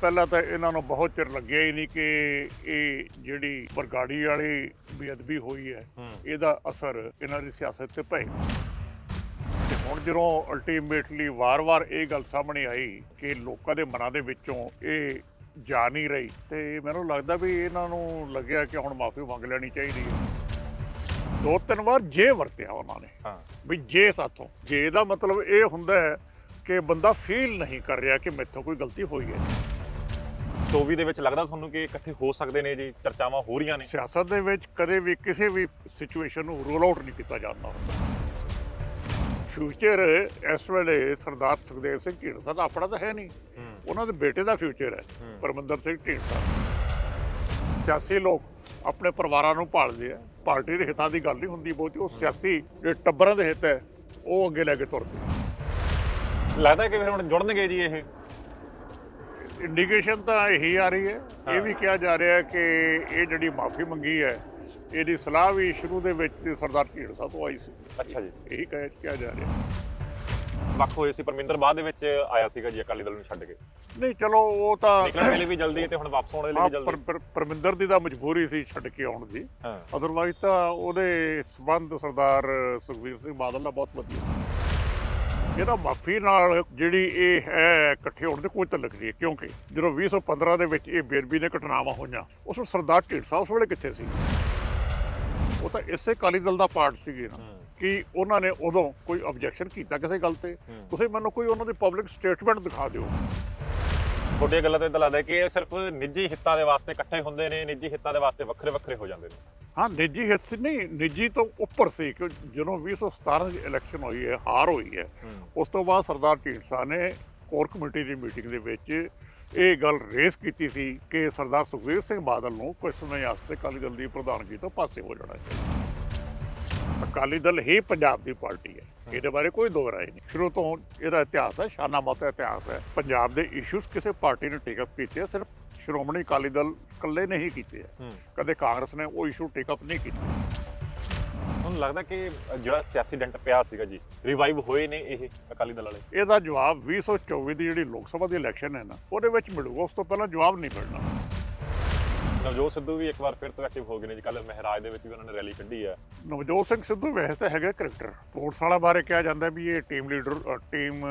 ਪਹਿਲਾਂ ਤਾਂ ਇਹਨਾਂ ਨੂੰ ਬਹੁਤ ਚਿਰ ਲੱਗਿਆ ਹੀ ਨਹੀਂ ਕਿ ਇਹ ਜਿਹੜੀ ਬਰਗਾੜੀ ਵਾਲੀ ਬੇਅਦਬੀ ਹੋਈ ਹੈ ਇਹਦਾ ਅਸਰ ਇਹਨਾਂ ਦੀ ਸਿਆਸਤ ਤੇ ਪਏ। ਤੇ ਹੁਣ ਜਦੋਂ ਅਲਟੀਮੇਟਲੀ ਵਾਰ-ਵਾਰ ਇਹ ਗੱਲ ਸਾਹਮਣੇ ਆਈ ਕਿ ਲੋਕਾਂ ਦੇ ਮਨਾਂ ਦੇ ਵਿੱਚੋਂ ਇਹ ਜਾ ਨਹੀਂ ਰਹੀ ਤੇ ਮੈਨੂੰ ਲੱਗਦਾ ਵੀ ਇਹਨਾਂ ਨੂੰ ਲੱਗਿਆ ਕਿ ਹੁਣ ਮਾਫੀ ਮੰਗ ਲੈਣੀ ਚਾਹੀਦੀ ਹੈ। ਦੋ ਤਿੰਨ ਵਾਰ ਜੇ ਵਰਤਿਆ ਉਹਨਾਂ ਨੇ ਹਾਂ। ਵੀ ਜੇ ਸਾਥੋਂ। ਜੇ ਦਾ ਮਤਲਬ ਇਹ ਹੁੰਦਾ ਹੈ ਕਿ ਬੰਦਾ ਫੀਲ ਨਹੀਂ ਕਰ ਰਿਹਾ ਕਿ ਮੈਥੋਂ ਕੋਈ ਗਲਤੀ ਹੋਈ ਹੈ। 24 ਦੇ ਵਿੱਚ ਲੱਗਦਾ ਤੁਹਾਨੂੰ ਕਿ ਇਕੱਠੇ ਹੋ ਸਕਦੇ ਨੇ ਜੀ ਚਰਚਾਵਾਂ ਹੋ ਰਹੀਆਂ ਨੇ? ਸਿਆਸਤ ਦੇ ਵਿੱਚ ਕਦੇ ਵੀ ਕਿਸੇ ਵੀ ਸਿਚੁਏਸ਼ਨ ਨੂੰ ਰੂਲ ਆਊਟ ਨਹੀਂ ਕੀਤਾ ਜਾਂਦਾ। ਫਿਊਚਰ ਇਸ ਵੇਲੇ ਸਰਦਾਰ ਸੁਖਦੇਵ ਸਿੰਘ ਢੀਂਡਸਾ ਦਾ ਆਪਣਾ ਤਾਂ ਹੈ ਨਹੀਂ। ਉਹਨਾਂ ਦੇ ਬੇਟੇ ਦਾ ਫਿਊਚਰ ਹੈ। ਪਰਮਿੰਦਰ ਸਿੰਘ ਢੀਂਡਸਾ। ਸਿਆਸੀ ਲੋਕ ਆਪਣੇ ਪਰਿਵਾਰਾਂ ਨੂੰ ਭਾਲਦੇ ਆ। ਪਾਰਟੀ ਦੇ ਹਿੱਤਾਂ ਦੀ ਗੱਲ ਨਹੀਂ ਹੁੰਦੀ ਬਹੁਤੀ ਉਹ ਸਿਆਸੀ ਜਿਹੜੇ ਟੱਬਰਾਂ ਦੇ ਹਿੱਤ ਹੈ ਉਹ ਅੱਗੇ ਲੈ ਕੇ ਤੁਰਦੇ। ਲੱਗਦਾ ਕਿ ਫਿਰ ਹੁਣ ਜੁੜਨਗੇ ਜੀ ਇਹ? ਇੰਡੀਕੇਸ਼ਨ ਤਾਂ ਇਹੀ ਆ ਰਹੀ ਹੈ। ਇਹ ਵੀ ਕਿਹਾ ਜਾ ਰਿਹਾ ਹੈ ਕਿ ਇਹ ਜਿਹੜੀ ਮਾਫੀ ਮੰਗੀ ਹੈ ਇਹਦੀ ਸਲਾਹ ਵੀ ਸ਼ੁਰੂ ਦੇ ਵਿੱਚ ਸਰਦਾਰ ਢੀਂਡਸਾ ਤੋਂ ਆਈ ਸੀ। ਅੱਛਾ ਜੀ। ਇਹੀ ਕਹਿ ਕਿਹਾ ਜਾ ਰਿਹਾ ਵੱਖ ਹੋਏ ਸੀ ਪਰਮਿੰਦਰ ਬਾਅਦ ਦੇ ਵਿੱਚ ਆਇਆ ਸੀਗਾ ਜੀ ਅਕਾਲੀ ਦਲ ਨੂੰ ਛੱਡ ਕੇ। ਨਹੀਂ ਚਲੋ ਉਹ ਤਾਂ ਨਿਕਲਣ ਵੇਲੇ ਵੀ ਜਲਦੀ ਤੇ ਹੁਣ ਵਾਪਸ ਆਉਣ ਵੇਲੇ ਵੀ ਜਲਦੀ। ਪਰ- ਪਰ- ਪਰਮਿੰਦਰ ਦੀ ਤਾਂ ਮਜਬੂਰੀ ਸੀ ਛੱਡ ਕੇ ਆਉਣ ਦੀ। ਹਾਂ। ਅਦਰਵਾਈਜ਼ ਤਾਂ ਉਹਦੇ ਸਬੰਧ ਸਰਦਾਰ ਸੁਖਬੀਰ ਸਿੰਘ ਬਾਦਲ ਨਾਲ ਬਹੁਤ ਵਧੀਆ। ਇਹਦਾ ਮਾਫੀ ਨਾਲ ਜਿਹੜੀ ਇਹ ਹੈ ਇਕੱਠੇ ਹੋਣ ਦੇ ਕੋਈ ਤਲਕ ਨਹੀਂ ਹੈ, ਕਿਉਂਕਿ ਜਦੋਂ 2015 ਦੇ ਵਿੱਚ ਇਹ ਬੇਰਬੀ ਦੇ ਘਟਨਾਵਾਂ ਹੋਈਆਂ ਉਸ ਵਕਤ ਸਰਦਾਰ ਢੀਂਡਸਾ ਉਸ ਵੇਲੇ ਕਿੱਥੇ ਸੀ ਉਹ ਤਾਂ ਇਸੇ ਅਕਾਲੀ ਦਲ ਦਾ ਪਾਰਟ ਸੀਗੇ ਨਾ। ਕਿ ਉਹਨਾਂ ਨੇ ਉਦੋਂ ਕੋਈ ਆਬਜੈਕਸ਼ਨ ਕੀਤਾ ਕਿਸੇ ਗੱਲ ਤੇ। ਤੁਸੀਂ ਮੈਨੂੰ ਕੋਈ ਉਹਨਾਂ ਦੀ ਪਬਲਿਕ ਸਟੇਟਮੈਂਟ ਦਿਖਾ ਦਿਓ ਤੁਹਾਡੀਆਂ ਗੱਲਾਂ ਤੋਂ ਇਦਾਂ ਲੱਗਦਾ ਕਿ ਇਹ ਸਿਰਫ ਨਿੱਜੀ ਹਿੱਤਾਂ ਦੇ ਵਾਸਤੇ ਇਕੱਠੇ ਹੁੰਦੇ ਨੇ ਨਿੱਜੀ ਹਿੱਤਾਂ ਦੇ ਵਾਸਤੇ ਵੱਖਰੇ ਵੱਖਰੇ ਹੋ ਜਾਂਦੇ ਨੇ। ਹਾਂ ਨਿੱਜੀ ਹਿੱਤ ਨਹੀਂ ਨਿੱਜੀ ਤੋਂ ਉੱਪਰ ਸੀ ਕਿ ਜਦੋਂ 2017 ਦੀ ਇਲੈਕਸ਼ਨ ਹੋਈ ਹੈ ਹਾਰ ਹੋਈ ਹੈ ਉਸ ਤੋਂ ਬਾਅਦ ਸਰਦਾਰ ਢੀਂਡਸਾ ਨੇ ਕੋਰ ਕਮੇਟੀ ਦੀ ਮੀਟਿੰਗ ਦੇ ਵਿੱਚ ਇਹ ਗੱਲ ਰੇਸ ਕੀਤੀ ਸੀ ਕਿ ਸਰਦਾਰ ਸੁਖਬੀਰ ਸਿੰਘ ਬਾਦਲ ਨੂੰ ਕੁਝ ਸਮੇਂ ਵਾਸਤੇ ਅਕਾਲੀ ਦਲ ਦੀ ਪ੍ਰਧਾਨਗੀ ਤੋਂ ਪਾਸੇ ਹੋ ਜਾਣਾ ਚਾਹੀਦਾ। ਅਕਾਲੀ ਦਲ ਹੀ ਪੰਜਾਬ ਦੀ ਪਾਰਟੀ ਹੈ। ਇਹਦੇ ਬਾਰੇ ਕੋਈ ਦੋ ਰਾਏ ਨਹੀਂ। ਸ਼ੁਰੂ ਤੋਂ ਇਹਦਾ ਇਤਿਹਾਸ ਹੈ ਸ਼ਾਨਾ ਮਾਤਾ ਇਤਿਹਾਸ ਹੈ। ਪੰਜਾਬ ਦੇ ਇਸ਼ੂਜ਼ ਕਿਸੇ ਪਾਰਟੀ ਨੇ ਟੇਕ ਅਪ ਕੀਤੇ ਸਿਰਫ ਸ਼੍ਰੋਮਣੀ ਅਕਾਲੀ ਦਲ ਇਕੱਲੇ ਨੇ ਹੀ ਕੀਤੇ ਹੂੰ। ਕਦੇ ਕਾਂਗਰਸ ਨੇ ਉਹ ਇਸ਼ੂ ਟੇਕ ਅਪ ਨਹੀਂ ਕੀਤੇ। ਹੁਣ ਲੱਗਦਾ ਕਿ ਜਿਹੜਾ ਸਿਆਸੀ ਡੰਟ ਪਿਆ ਸੀਗਾ ਜੀ ਰਿਵਾਈਵ ਹੋਏ ਨੇ ਇਹ ਅਕਾਲੀ ਦਲ ਵਾਲੇ। ਇਹਦਾ ਜਵਾਬ 2024 ਦੀ ਜਿਹੜੀ ਲੋਕ ਸਭਾ ਦੀ ਇਲੈਕਸ਼ਨ ਹੈ ਨਾ ਉਹਦੇ ਵਿੱਚ ਮਿਲੂਗਾ ਉਸ ਤੋਂ ਪਹਿਲਾਂ ਜਵਾਬ ਨਹੀਂ ਮਿਲਣਾ। ਨਵਜੋਤ ਸਿੱਧੂ ਵੀ ਇੱਕ ਵਾਰ ਫਿਰ ਤੋਂ ਐਕਟਿਵ ਹੋ ਗਏ ਨੇ ਜੀ। ਕੱਲ ਮਹਿਰਾਜ ਦੇ ਵਿੱਚ ਵੀ ਉਹਨਾਂ ਨੇ ਰੈਲੀ ਕੱਢੀ ਆ ਨਵਜੋਤ ਸਿੰਘ ਸਿੱਧੂ ਵੈਸੇ ਤਾਂ ਹੈਗਾ ਕ੍ਰਿਕਟਰ ਸਪੋਰਟਸ ਵਾਲਾ ਬਾਰੇ ਕਿਹਾ ਜਾਂਦਾ ਵੀ ਇਹ ਟੀਮ ਲੀਡਰ ਟੀਮ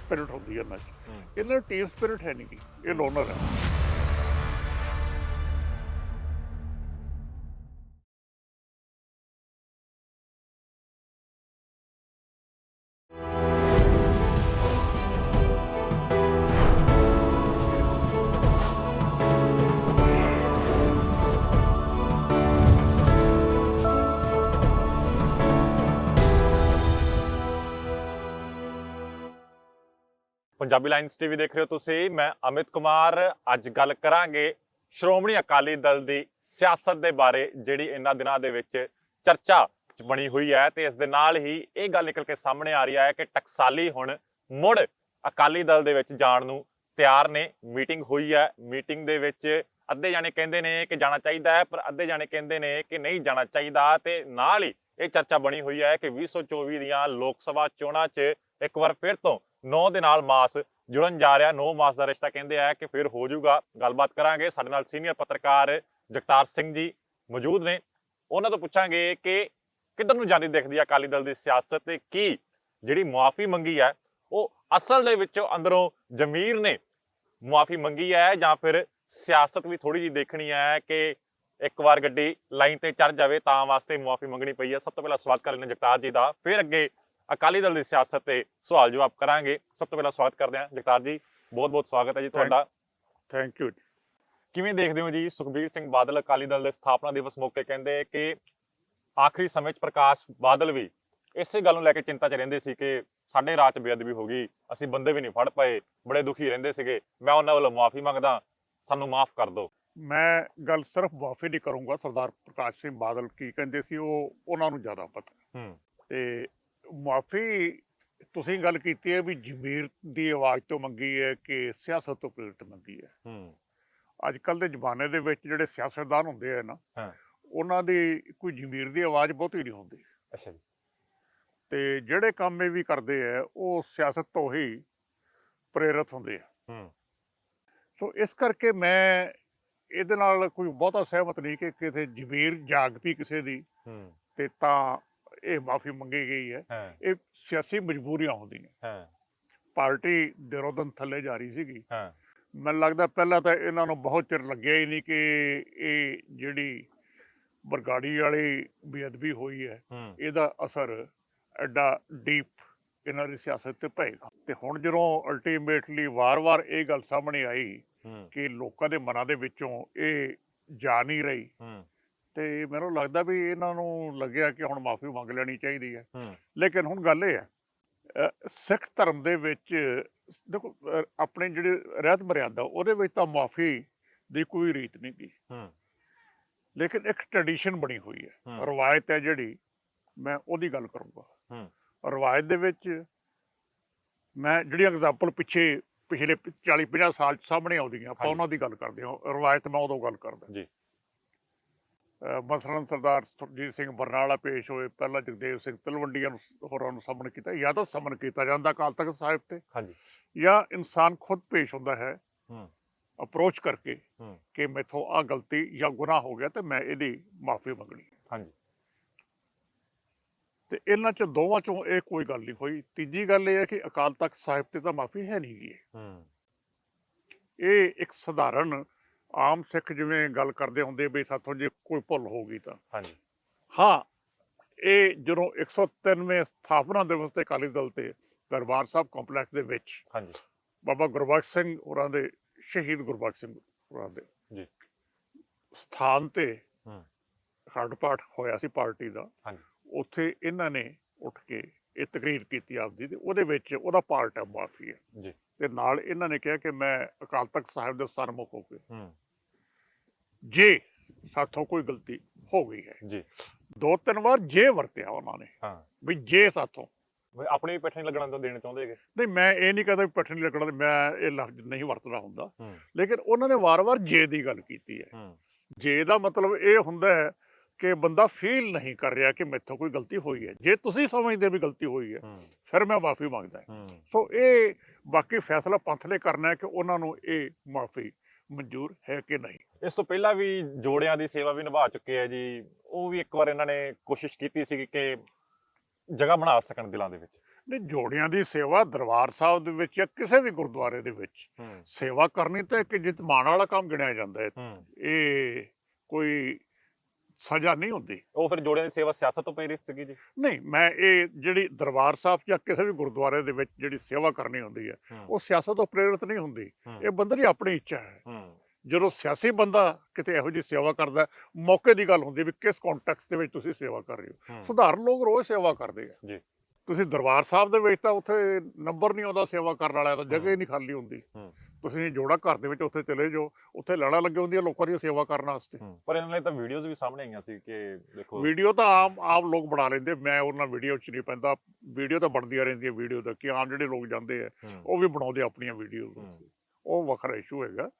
ਸਪਿਰਿਟ ਹੁੰਦੀ ਹੈ ਇਹਨਾਂ 'ਚ। ਇਹਨਾਂ ਟੀਮ ਸਪਿਰਿਟ ਹੈ ਨਹੀਂ ਇਹ ਲੋਨਰ ਹੈ। ਪੰਜਾਬੀ ਲਾਈਨਸ ਟੀਵੀ ਦੇਖ ਰਹੇ ਹੋ ਤੁਸੀਂ। ਮੈਂ ਅਮਿਤ ਕੁਮਾਰ। ਅੱਜ ਗੱਲ ਕਰਾਂਗੇ ਸ਼੍ਰੋਮਣੀ ਅਕਾਲੀ ਦਲ ਦੀ ਸਿਆਸਤ ਦੇ ਬਾਰੇ, ਜਿਹੜੀ ਇਹਨਾਂ ਦਿਨਾਂ ਦੇ ਵਿੱਚ ਚਰਚਾ ਬਣੀ ਹੋਈ ਹੈ। ਤੇ ਇਸ ਦੇ ਨਾਲ ਹੀ ਇਹ ਗੱਲ ਨਿਕਲ ਕੇ ਸਾਹਮਣੇ ਆ ਰਹੀ ਹੈ ਕਿ ਟਕਸਾਲੀ ਹੁਣ ਮੁੜ ਅਕਾਲੀ ਦਲ ਦੇ ਵਿੱਚ ਜਾਣ ਨੂੰ ਤਿਆਰ ਨੇ। ਮੀਟਿੰਗ ਹੋਈ ਹੈ। ਮੀਟਿੰਗ ਦੇ ਵਿੱਚ ਅੱਧੇ ਜਾਣੇ ਕਹਿੰਦੇ ਨੇ ਕਿ ਜਾਣਾ ਚਾਹੀਦਾ ਹੈ, ਪਰ ਅੱਧੇ ਜਾਣੇ ਕਹਿੰਦੇ ਨੇ ਕਿ ਨਹੀਂ ਜਾਣਾ ਚਾਹੀਦਾ। ਤੇ ਨਾਲ ਹੀ ਇਹ ਚਰਚਾ ਬਣੀ ਹੋਈ ਹੈ ਕਿ 2024 ਦੀਆਂ ਲੋਕ ਸਭਾ ਚੋਣਾਂ 'ਚ ਇੱਕ ਵਾਰ ਫਿਰ ਤੋਂ 9 ਦੇ ਨਾਲ ਮਾਸ ਜੁੜਨ ਜਾ ਰਿਹਾ। 9 ਮਾਸ ਦਾ ਰਿਸ਼ਤਾ ਕਹਿੰਦੇ ਆ ਕਿ ਫਿਰ ਹੋ ਜਾਊਗਾ। ਗੱਲਬਾਤ ਕਰਾਂਗੇ। ਸਾਡੇ ਨਾਲ ਸੀਨੀਅਰ ਪੱਤਰਕਾਰ ਜਗਤਾਰ ਸਿੰਘ ਜੀ ਮੌਜੂਦ ਨੇ। ਉਹਨਾਂ ਤੋਂ ਪੁੱਛਾਂਗੇ ਕਿ ਕਿੱਧਰ ਨੂੰ ਜਾਂਦੀ ਦਿਖਦੀ ਹੈ ਅਕਾਲੀ ਦਲ ਦੀ ਸਿਆਸਤ ਤੇ ਕੀ ਜਿਹੜੀ ਮੁਆਫੀ ਮੰਗੀ ਹੈ ਉਹ ਅਸਲ ਦੇ ਵਿੱਚੋਂ ਅੰਦਰੋਂ ਜ਼ਮੀਰ ਨੇ ਮੁਆਫੀ ਮੰਗੀ ਹੈ ਜਾਂ ਫਿਰ ਸਿਆਸਤ ਵੀ ਥੋੜੀ ਜੀ ਦੇਖਣੀ ਹੈ ਕਿ ਇੱਕ ਵਾਰ ਗੱਡੀ ਲਾਈਨ ਤੇ ਚੜ ਜਾਵੇ ਤਾਂ ਵਾਸਤੇ ਮੁਆਫੀ ਮੰਗਣੀ ਪਈ ਹੈ ਸਭ ਤੋਂ ਪਹਿਲਾਂ ਸਵਾਗਤ ਕਰ ਲੈਂਦੇ ਜਗਤਾਰ ਜੀ ਦਾ। ਫਿਰ ਅੱਗੇ ਅਕਾਲੀ ਦਲ ਦੀ ਸਿਆਸਤ ਤੇ ਸਵਾਲ ਜਵਾਬ ਕਰਾਂਗੇ। ਸਭ ਤੋਂ ਪਹਿਲਾਂ ਸਵਾਗਤ ਕਰਦੇ ਹਾਂ। ਜਗਤਾਰ ਜੀ ਬਹੁਤ ਬਹੁਤ ਸਵਾਗਤ ਹੈ ਜੀ ਤੁਹਾਡਾ। ਥੈਂਕ ਯੂ ਕਿਵੇਂ ਦੇਖਦੇ ਹੋ ਜੀ ਸੁਖਬੀਰ ਸਿੰਘ ਬਾਦਲ ਅਕਾਲੀ ਦਲ ਦੇ ਸਥਾਪਨਾ ਦਿਵਸ ਮੌਕੇ ਕਹਿੰਦੇ ਕਿ ਆਖਰੀ ਸਮੇਂ 'ਚ ਪ੍ਰਕਾਸ਼ ਬਾਦਲ ਵੀ ਇਸੇ ਗੱਲ ਨੂੰ ਲੈ ਕੇ ਚਿੰਤਾ 'ਚ ਰਹਿੰਦੇ ਸੀ ਕਿ ਸਾਡੇ ਰਾਹ 'ਚ ਬੇਅਦਬੀ ਹੋ ਗਈ ਅਸੀਂ ਬੰਦੇ ਵੀ ਨਹੀਂ ਫੜ ਪਏ ਬੜੇ ਦੁਖੀ ਰਹਿੰਦੇ ਸੀਗੇ। ਮੈਂ ਉਹਨਾਂ ਵੱਲੋਂ ਮਾਫੀ ਮੰਗਦਾ ਸਾਨੂੰ ਮਾਫ ਕਰ ਦਿਓ। ਮੈਂ ਗੱਲ ਸਿਰਫ ਮਾਫੀ ਨਹੀਂ ਕਰੂੰਗਾ ਸਰਦਾਰ ਪ੍ਰਕਾਸ਼ ਸਿੰਘ ਬਾਦਲ ਕੀ ਕਹਿੰਦੇ ਸੀ ਉਹ ਉਹਨਾਂ ਨੂੰ ਜ਼ਿਆਦਾ ਪਤਾ। ਹੂੰ। ਤੇ ਮਾਫੀ ਤੁਸੀਂ ਗੱਲ ਕੀਤੀ ਹੈ ਵੀ ਜ਼ਮੀਰ ਦੀ ਆਵਾਜ਼ ਤੋਂ ਮੰਗੀ ਹੈ ਕਿ ਸਿਆਸਤ ਤੋਂ ਪ੍ਰੇਰਿਤ ਮੰਗੀ ਹੈ। ਹੂੰ। ਅੱਜ ਕੱਲ ਦੇ ਜ਼ਮਾਨੇ ਦੇ ਵਿੱਚ ਜਿਹੜੇ ਸਿਆਸਤਦਾਨ ਹੁੰਦੇ ਆ ਨਾ ਹਾਂ। ਉਹਨਾਂ ਦੀ ਕੋਈ ਜ਼ਮੀਰ ਦੀ ਆਵਾਜ਼ ਬਹੁਤੀ ਨਹੀਂ ਹੁੰਦੀ। ਅੱਛਾ ਜੀ। ਤੇ ਜਿਹੜੇ ਕੰਮ ਇਹ ਵੀ ਕਰਦੇ ਆ ਉਹ ਸਿਆਸਤ ਤੋਂ ਹੀ ਪ੍ਰੇਰਿਤ ਹੁੰਦੇ ਆ। ਹੂੰ। ਸੋ ਇਸ ਕਰਕੇ ਮੈਂ ਇਹਦੇ ਨਾਲ ਕੋਈ ਬਹੁਤਾ ਸਹਿਮਤ ਨਹੀਂ ਕਿ ਕਿਤੇ ਜ਼ਮੀਰ ਜਾਗ ਪਈ ਕਿਸੇ ਦੀ ਹੂੰ। ਤੇ ਤਾਂ ਇਹ ਮਾਫੀ ਮੰਗੀ ਗਈ ਹੈ। ਹਾਂ। ਇਹ ਸਿਆਸੀ ਮਜਬੂਰੀਆਂ ਹੁੰਦੀਆਂ। ਹਾਂ। ਪਾਰਟੀ ਦਿਨੋਂ ਦਿਨ ਥੱਲੇ ਜਾ ਰਹੀ ਸੀਗੀ। ਹਾਂ। ਮੈਨੂੰ ਲੱਗਦਾ ਪਹਿਲਾਂ ਤਾਂ ਇਹਨਾਂ ਨੂੰ ਬਹੁਤ ਚਿਰ ਲੱਗਿਆ ਹੀ ਨਹੀਂ ਕਿ ਇਹ ਜਿਹੜੀ ਬਰਗਾੜੀ ਵਾਲੀ ਬੇਅਦਬੀ ਹੋਈ ਹੈ ਇਹਦਾ ਅਸਰ ਐਡਾ ਡੀਪ ਇਹਨਾਂ ਦੀ ਸਿਆਸਤ ਤੇ ਪਏਗਾ। ਤੇ ਹੁਣ ਜਦੋਂ ਅਲਟੀਮੇਟਲੀ ਵਾਰ-ਵਾਰ ਇਹ ਗੱਲ ਸਾਹਮਣੇ ਆਈ ਕਿ ਲੋਕਾਂ ਦੇ ਮਨਾਂ ਦੇ ਵਿੱਚੋਂ ਇਹ ਜਾ ਨਹੀਂ ਰਹੀ ਹੂੰ। ਤੇ ਮੈਨੂੰ ਲੱਗਦਾ ਵੀ ਇਹਨਾਂ ਨੂੰ ਲੱਗਿਆ ਕਿ ਹੁਣ ਮਾਫੀ ਮੰਗ ਲੈਣੀ ਚਾਹੀਦੀ ਹੈ ਲੇਕਿਨ ਹੁਣ ਗੱਲ ਇਹ ਹੈ ਸਿੱਖ ਧਰਮ ਦੇ ਵਿੱਚ ਦੇਖੋ ਆਪਣੇ ਜਿਹੜੇ ਰਹਿਤ ਮਰਿਆਦਾ ਉਹਦੇ ਵਿੱਚ ਤਾਂ ਮਾਫੀ ਦੀ ਕੋਈ ਰੀਤ ਨਹੀਂ ਹੂੰ ਲੇਕਿਨ ਇੱਕ ਟ੍ਰੈਡੀਸ਼ਨ ਬਣੀ ਹੋਈ ਹੈ। ਰਵਾਇਤ ਹੈ ਜਿਹੜੀ ਮੈਂ ਉਹਦੀ ਗੱਲ ਕਰੂੰਗਾ। ਰਵਾਇਤ ਦੇ ਵਿੱਚ ਮੈਂ ਜਿਹੜੀਆਂ ਐਗਜ਼ਾਮਪਲ ਪਿੱਛੇ ਪਿਛਲੇ 40 50 ਸਾਲ 'ਚ ਸਾਹਮਣੇ ਆਉਂਦੀਆਂ ਆਪਾਂ। ਉਹਨਾਂ ਦੀ ਗੱਲ ਕਰਦੇ ਹਾਂ ਰਵਾਇਤ ਮੈਂ ਉਦੋਂ ਗੱਲ ਕਰਦਾ ਜੀ। ਮਸਲਨ ਸਰਦਾਰ ਸੁਰਜੀਤ ਸਿੰਘ ਬਰਨਾਲਾ ਪੇਸ਼ ਹੋਏ ਪਹਿਲਾਂ ਜਗਦੇਵ ਸਿੰਘ ਤਲਵੰਡੀਆਂ ਨੂੰ ਹੋਰਾਂ ਨੂੰ ਸਮਨ ਕੀਤਾ ਜਾਂ ਤਾਂ ਸਮਨ ਕੀਤਾ ਜਾਂਦਾ ਅਕਾਲ ਤਖਤ ਸਾਹਿਬ ਤੇ। ਹਾਂਜੀ। ਜਾਂ ਇਨਸਾਨ ਖੁਦ ਪੇਸ਼ ਹੁੰਦਾ ਹੈ ਹੂੰ। ਅਪਰੋਚ ਕਰਕੇ ਕਿ ਮੈਥੋਂ ਆ ਗਲਤੀ ਜਾਂ ਗੁਨਾਹ ਹੋ ਗਿਆ ਤੇ ਮੈਂ ਇਹਦੀ ਮਾਫੀ ਮੰਗਣੀ। ਹਾਂਜੀ। ਤੇ ਇਹਨਾਂ ਚ ਦੋਵਾਂ ਚੋਂ ਇਹ ਕੋਈ ਗੱਲ ਨਹੀਂ ਹੋਈ। ਤੀਜੀ ਗੱਲ ਇਹ ਹੈ ਕਿ ਅਕਾਲ ਤਖਤ ਸਾਹਿਬ ਤੇ ਤਾਂ ਮਾਫੀ ਹੈ ਨਹੀਂ ਗੀ। ਹੂੰ। ਇਹ ਇੱਕ ਸਧਾਰਨ ਆਮ ਸਿੱਖ ਜਿਵੇਂ ਗੱਲ ਕਰਦੇ ਹੁੰਦੇ ਵੀ ਸਾਥੋਂ ਜੇ ਕੋਈ ਭੁੱਲ ਹੋ ਗਈ ਤਾਂ ਹਾਂਜੀ ਹਾਂ ਇਹ ਜਦੋਂ 103ਵੇਂ ਸਥਾਪਨਾ ਦਿਵਸ ਤੇ ਅਕਾਲੀ ਦਲ ਤੇ ਦਰਬਾਰ ਸਾਹਿਬ ਕੰਪਲੈਕਸ ਦੇ ਵਿੱਚ ਹਾਂਜੀ ਬਾਬਾ ਗੁਰਬਖਸ਼ ਸਿੰਘ ਹੋਰਾਂ ਦੇ ਸ਼ਹੀਦ ਗੁਰਬਖਸ਼ ਸਿੰਘ ਹੋਰਾਂ ਦੇ ਜੀ। ਸਥਾਨ ਤੇ ਹੂੰ। ਖੰਡ ਪਾਠ ਹੋਇਆ ਸੀ ਪਾਰਟੀ ਦਾ ਹਾਂਜੀ। ਉੱਥੇ ਇਹਨਾਂ ਨੇ ਉੱਠ ਕੇ ਇਹ ਤਕਰੀਰ ਕੀਤੀ ਆਪਦੀ ਤੇ ਉਹਦੇ ਵਿੱਚ ਉਹਦਾ ਪਾਰਟ ਹੈ ਮਾਫੀ ਹੈ ਜੀ। ਤੇ ਨਾਲ ਇਹਨਾਂ ਨੇ ਕਿਹਾ ਕਿ ਮੈਂ ਅਕਾਲ ਤਖਤ ਸਾਹਿਬ ਦੇ ਸਰਮੁਖ ਹੋ ਕੇ ਹੂੰ ਜੇ ਸਾਥੋਂ ਕੋਈ ਗਲਤੀ ਹੋ ਗਈ ਹੈ। ਜੀ। ਦੋ ਤਿੰਨ ਵਾਰ ਜੇ ਵਰਤਿਆ ਉਹਨਾਂ ਨੇ ਹਾਂ। ਵੀ ਜੇ ਸਾਥੋਂ। ਵੀ ਆਪਣੀ ਵੀ ਪੈਠੇ ਨਹੀਂ ਲੱਗਣਾ ਤੋਂ ਦੇਣੇ ਚਾਹੁੰਦੇ ਹੈਗੇ। ਨਹੀਂ ਮੈਂ ਇਹ ਨਹੀਂ ਕਹਦਾ ਵੀ ਪੱਠਣ ਲੱਗਣਾ ਤੇ ਮੈਂ ਇਹ ਲਫ਼ਜ਼ ਨਹੀਂ ਵਰਤਦਾ ਹੁੰਦਾ। ਲੇਕਿਨ ਉਹਨਾਂ ਨੇ ਵਾਰ-ਵਾਰ ਜੇ ਦੀ ਗੱਲ ਕੀਤੀ ਹੈ। ਜੇ ਦਾ ਮਤਲਬ ਇਹ ਹੁੰਦਾ ਹੈ ਕਿ ਬੰਦਾ ਫੀਲ ਨਹੀਂ ਕਰ ਰਿਹਾ ਕਿ ਮੈਥੋਂ ਕੋਈ ਗਲਤੀ ਹੋਈ ਹੈ। ਜੇ ਤੁਸੀਂ ਸਮਝਦੇ ਵੀ ਗਲਤੀ ਹੋਈ ਹੈ ਫਿਰ ਮੈਂ ਮਾਫੀ ਮੰਗਦਾ। ਸੋ ਇਹ ਬਾਕੀ ਫੈਸਲਾ ਪੰਥ ਨੇ ਕਰਨਾ ਹੈ ਕਿ ਉਹਨਾਂ ਨੂੰ ਇਹ ਮਾਫੀ ਮਨਜ਼ੂਰ ਹੈ ਕਿ ਨਹੀਂ? ਇਸ ਤੋਂ ਪਹਿਲਾਂ ਵੀ ਜੋੜਿਆਂ ਦੀ ਸੇਵਾ ਵੀ ਨਿਭਾ ਚੁੱਕੇ ਆ ਜੀ। ਉਹ ਵੀ ਇੱਕ ਵਾਰ ਇਹਨਾਂ ਨੇ ਕੋਸ਼ਿਸ਼ ਕੀਤੀ ਸੀ ਕਿ ਜਗ੍ਹਾ ਬਣਾ ਸਕਣ ਦਿਲਾਂ ਦੇ ਵਿੱਚ। ਨੇ ਜੋੜਿਆਂ ਦੀ ਸੇਵਾ ਦਰਬਾਰ ਸਾਹਿਬ ਦੇ ਵਿੱਚ ਜਾਂ ਕਿਸੇ ਵੀ ਗੁਰਦੁਆਰੇ ਦੇ ਵਿੱਚ ਸੇਵਾ ਕਰਨੀ ਤਾਂ ਇੱਕ ਜਿਤਮਾਨ ਵਾਲਾ ਕੰਮ ਗਿਣਿਆ ਜਾਂਦਾ ਹੂੰ। ਇਹ ਕੋਈ ਸਜ਼ਾ ਨਹੀਂ ਹੁੰਦੀ। ਉਹ ਫਿਰ ਜੋੜਿਆਂ ਦੀ ਸੇਵਾ ਸਿਆਸਤ ਤੋਂ ਪ੍ਰੇਰਿਤ ਸੀਗੀ ਜੀ? ਨਹੀਂ ਮੈਂ ਇਹ ਜਿਹੜੀ ਦਰਬਾਰ ਸਾਹਿਬ ਜਾਂ ਕਿਸੇ ਵੀ ਗੁਰਦੁਆਰੇ ਦੇ ਵਿੱਚ ਜਿਹੜੀ ਸੇਵਾ ਕਰਨੀ ਹੁੰਦੀ ਹੈ ਉਹ ਸਿਆਸਤ ਤੋਂ ਪ੍ਰੇਰਿਤ ਨਹੀਂ ਹੁੰਦੀ। ਇਹ ਬੰਦੇ ਦੀ ਆਪਣੀ ਇੱਛਾ ਹੈ। ਜਦੋਂ ਸਿਆਸੀ ਬੰਦਾ ਕਿਤੇ ਇਹੋ ਜਿਹੀ ਸੇਵਾ ਕਰਦਾ ਮੌਕੇ ਦੀ ਗੱਲ ਹੁੰਦੀ ਵੀ ਕਿਸ ਕੰਟੈਕਸਟ ਦੇ ਵਿੱਚ ਤੁਸੀਂ ਸੇਵਾ ਕਰ ਰਹੇ ਹੋ। ਸਧਾਰਨ ਲੋਕ ਰੋਜ਼ ਸੇਵਾ ਕਰਦੇ ਆ। ਜੀ। ਤੁਸੀਂ ਦਰਬਾਰ ਸਾਹਿਬ ਦੇ ਵਿੱਚ ਤਾਂ ਉੱਥੇ ਨੰਬਰ ਨਹੀਂ ਆਉਂਦਾ ਸੇਵਾ ਕਰਨ ਵਾਲਾ ਤਾਂ ਜਗ੍ਹਾ ਹੀ ਨਹੀਂ ਖਾਲੀ ਹੁੰਦੀ। ਤੁਸੀਂ ਜੋੜਾ ਘਰ ਦੇ ਵਿੱਚ ਉੱਥੇ ਚਲੇ ਜਾਓ। ਉੱਥੇ ਲੜਾ ਲੱਗੇ ਹੁੰਦੀਆਂ ਲੋਕਾਂ ਦੀ ਸੇਵਾ ਕਰਨ ਵਾਸਤੇ। ਪਰ ਇਹਨਾਂ ਲਈ ਤਾਂ ਵੀਡੀਓਜ਼ ਵੀ ਸਾਹਮਣੇ ਆਈਆਂ ਸੀ ਕਿ ਦੇਖੋ ਵੀਡੀਓ ਤਾਂ ਆਮ ਆਮ ਲੋਕ ਬਣਾ ਲੈਂਦੇ। ਮੈਂ ਉਹਨਾਂ ਵੀਡੀਓ 'ਚ ਨਹੀਂ ਪੈਂਦਾ। ਵੀਡੀਓ ਤਾਂ ਬਣਦੀਆਂ ਰਹਿੰਦੀਆਂ ਵੀਡੀਓ ਦਾ ਕਿ ਆਮ ਜਿਹੜੇ ਲੋਕ ਜਾਂਦੇ ਆ ਉਹ ਵੀ ਬਣਾਉਂਦੇ ਆਪਣੀਆਂ ਵੀਡੀਓ। ਉਹ ਵੱਖਰਾ ਇਸ਼ੂ ਹੈਗਾ।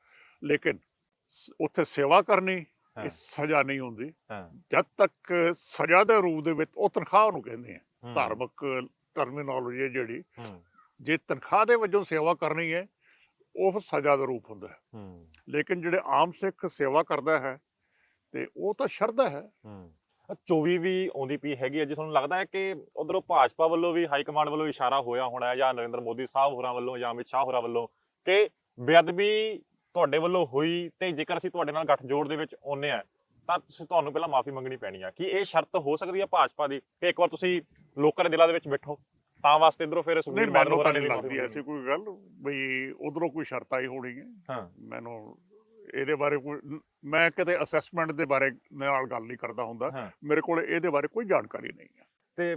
ਲੇਕਿਨ ਉੱਥੇ ਸੇਵਾ ਕਰਨੀ। ਇਹ ਸਜ਼ਾ ਨਹੀਂ ਹੁੰਦੀ। ਜਦ ਤੱਕ ਸਜ਼ਾ ਦੇ ਰੂਪ ਦੇ ਵਿੱਚ ਉਹ ਤਨਖਾਹ ਨੂੰ ਕਹਿੰਦੇ ਆ। ਧਾਰਮਿਕ ਟਰਮੀਨੋਲੋਜੀ ਜਿਹੜੀ। ਜੇ ਤਨਖਾਹ ਦੇ ਵਜੋਂ ਸੇਵਾ ਕਰਨੀ ਹੈ ਉਹ ਫਿਰ ਸਜ਼ਾ ਦਾ ਰੂਪ ਹੁੰਦਾ ਹੈ। ਹੂੰ, ਲੇਕਿਨ ਜਿਹੜੇ ਆਮ ਸਿੱਖ ਸੇਵਾ ਕਰਦਾ ਹੈ ਤੇ ਉਹ ਤਾਂ ਸ਼ਰਧਾ ਹੈ। ਹੂੰ। ਅ, 24 ਵੀ ਆਉਂਦੀ ਪਈ ਹੈਗੀ ਹੈ। ਜੀ ਤੁਹਾਨੂੰ ਲੱਗਦਾ ਹੈ ਕਿ ਉਧਰੋਂ ਭਾਜਪਾ ਵੱਲੋਂ ਵੀ ਹਾਈ ਕਮਾਂਡ ਵੱਲੋਂ ਇਸ਼ਾਰਾ ਹੋਇਆ ਹੋਣਾ ਹੈ ਜਾਂ ਨਰਿੰਦਰ ਮੋਦੀ ਸਾਹਿਬ ਹੋਰਾਂ ਵੱਲੋਂ ਜਾਂ ਅਮਿਤ ਸ਼ਾਹ ਹੋਰਾਂ ਵੱਲੋਂ ਕਿ ਬੇਅਦਬੀ ਤੁਹਾਡੇ ਵੱਲੋਂ ਹੋਈ ਤੇ ਜੇਕਰ ਅਸੀਂ ਤੁਹਾਡੇ ਨਾਲ ਗੱਠਜੋੜ ਦੇ ਵਿੱਚ ਆਉਂਦੇ ਆ ਤਾਂ ਤੁਸੀਂ ਤੁਹਾਨੂੰ ਪਹਿਲਾਂ ਮਾਫੀ ਮੰਗਣੀ ਪੈਣੀ ਆ। ਕੀ ਇਹ ਸ਼ਰਤ ਹੋ ਸਕਦੀ ਹੈ ਭਾਜਪਾ ਦੀ ਕਿ ਇੱਕ ਵਾਰ ਤੁਸੀਂ ਲੋਕਾਂ ਦੇ ਦਿਲਾਂ ਦੇ ਵਿੱਚ ਬੈਠੋ? ਤਾਂ ਵਾਸਤੇ ਇਧਰੋਂ ਫਿਰ ਸੁਖਬੀਰ ਬਾਦਲ ਮੈਨੂੰ ਹੋਰਾਂ ਤਾਂ ਨੇ ਲੱਗਦੀ ਐਸੀ ਕੋਈ ਗੱਲ ਬਈ ਉਧਰੋਂ ਕੋਈ ਸ਼ਰਤ ਆਈ ਹੋਣੀ ਹੈ। ਹਾਂ। ਮੈਨੂੰ ਇਹਦੇ ਬਾਰੇ ਕੋਈ ਮੈਂ ਕਿਤੇ ਅਸੈਸਮੈਂਟ ਦੇ ਬਾਰੇ ਨਾਲ ਗੱਲ ਨਹੀਂ ਕਰਦਾ ਹੁੰਦਾ। ਮੇਰੇ ਕੋਲ ਇਹਦੇ ਬਾਰੇ ਕੋਈ ਜਾਣਕਾਰੀ ਨਹੀਂ ਹੈ। ਤੇ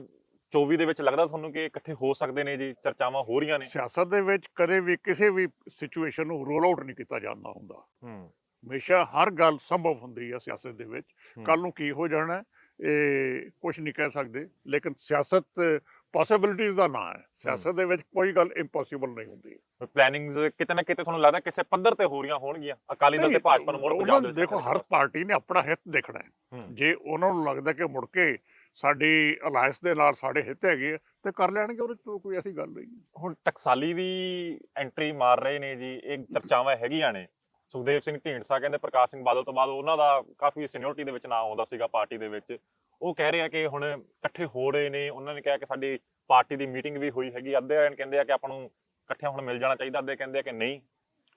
24 ਦੇ ਵਿੱਚ ਲੱਗਦਾ ਤੁਹਾਨੂੰ ਕਿ ਇਕੱਠੇ ਹੋ ਸਕਦੇ ਨੇ ਜੀ ਚਰਚਾਵਾਂ ਹੋ ਰਹੀਆਂ ਨੇ? ਸਿਆਸਤ ਦੇ ਵਿੱਚ ਕਦੇ ਵੀ ਕਿਸੇ ਵੀ ਸਿਚੁਏਸ਼ਨ ਨੂੰ ਰੋਲ ਆਊਟ ਨਹੀਂ ਕੀਤਾ ਜਾਂਦਾ ਹੁੰਦਾ। ਹੂੰ। ਹਮੇਸ਼ਾ ਹਰ ਗੱਲ ਸੰਭਵ ਹੁੰਦੀ ਹੈ ਸਿਆਸਤ ਦੇ ਵਿੱਚ। ਕੱਲ ਨੂੰ ਕੀ ਹੋ ਜਾਣਾ ਇਹ ਕੁਝ ਨਹੀਂ ਕਹਿ ਸਕਦੇ। ਲੇਕਿਨ ਸਿਆਸਤ ਪੋਸਿਬਿਲਿਟੀਜ਼ ਦਾ ਨਾਂ ਹੈ। ਸਿਆਸਤ ਦੇ ਵਿੱਚ ਕੋਈ ਗੱਲ ਇੰਪੋਸੀਬਲ ਨਹੀਂ ਹੁੰਦੀ। ਪਲੈਨਿੰਗਸ ਕਿਤੇ ਨਾ ਕਿਤੇ ਤੁਹਾਨੂੰ ਲੱਗਦਾ ਕਿਸੇ ਪੱਧਰ ਤੇ ਹੋ ਰਹੀਆਂ ਹੋਣਗੀਆਂ। ਅਕਾਲੀ ਦਲ ਤੇ ਭਾਜਪਾ ਨੂੰ ਮੋੜ ਪੰਜਾਬ ਦੇ ਦੇਖੋ ਹਰ ਪਾਰਟੀ ਨੇ ਆਪਣਾ ਹਿੱਤ ਦੇਖਣਾ ਹੈ। ਜੇ ਉਹਨਾਂ ਨੂੰ ਲੱਗਦਾ ਕਿ ਮੁੜ ਕੇ ਸਾਡੀ ਅਲਾਈਅੰਸ ਦੇ ਨਾਲ ਸਾਡੇ ਹਿੱਤ ਹੈਗੇ ਤੇ ਕਰ ਲੈਣਗੇ ਉਹਦੇ ਕੋਈ ਐਸੀ ਗੱਲ ਨਹੀਂ। ਹੁਣ ਟਕਸਾਲੀ ਵੀ ਐਂਟਰੀ ਮਾਰ ਰਹੇ ਨੇ ਜੀ। ਇਹ ਚਰਚਾਵਾਂ ਹੈਗੀਆਂ ਨੇ। ਸੁਖਦੇਵ ਸਿੰਘ ਢੀਂਡਸਾ ਕਹਿੰਦੇ ਪ੍ਰਕਾਸ਼ ਸਿੰਘ ਬਾਦਲ ਤੋਂ ਬਾਅਦ ਉਹਨਾਂ ਦਾ ਕਾਫੀ ਸੀਨੀਅਰਟੀ ਦੇ ਵਿੱਚ ਨਾਂ ਆਉਂਦਾ ਸੀਗਾ ਪਾਰਟੀ ਦੇ ਵਿੱਚ। ਉਹ ਕਹਿ ਰਹੇ ਆ ਕਿ ਹੁਣ ਇਕੱਠੇ ਹੋ ਰਹੇ ਨੇ ਉਹਨਾਂ ਨੇ ਕਿਹਾ ਕਿ ਸਾਡੀ ਪਾਰਟੀ ਦੀ ਮੀਟਿੰਗ ਵੀ ਹੋਈ ਹੈਗੀ ਅੱਧੇ ਐਨ ਕਹਿੰਦੇ ਆ ਕਿ ਆਪਾਂ ਨੂੰ ਇਕੱਠਿਆਂ ਹੁਣ ਮਿਲ ਜਾਣਾ ਚਾਹੀਦਾ ਅੱਧੇ ਕਹਿੰਦੇ ਆ ਕਿ ਨਹੀਂ।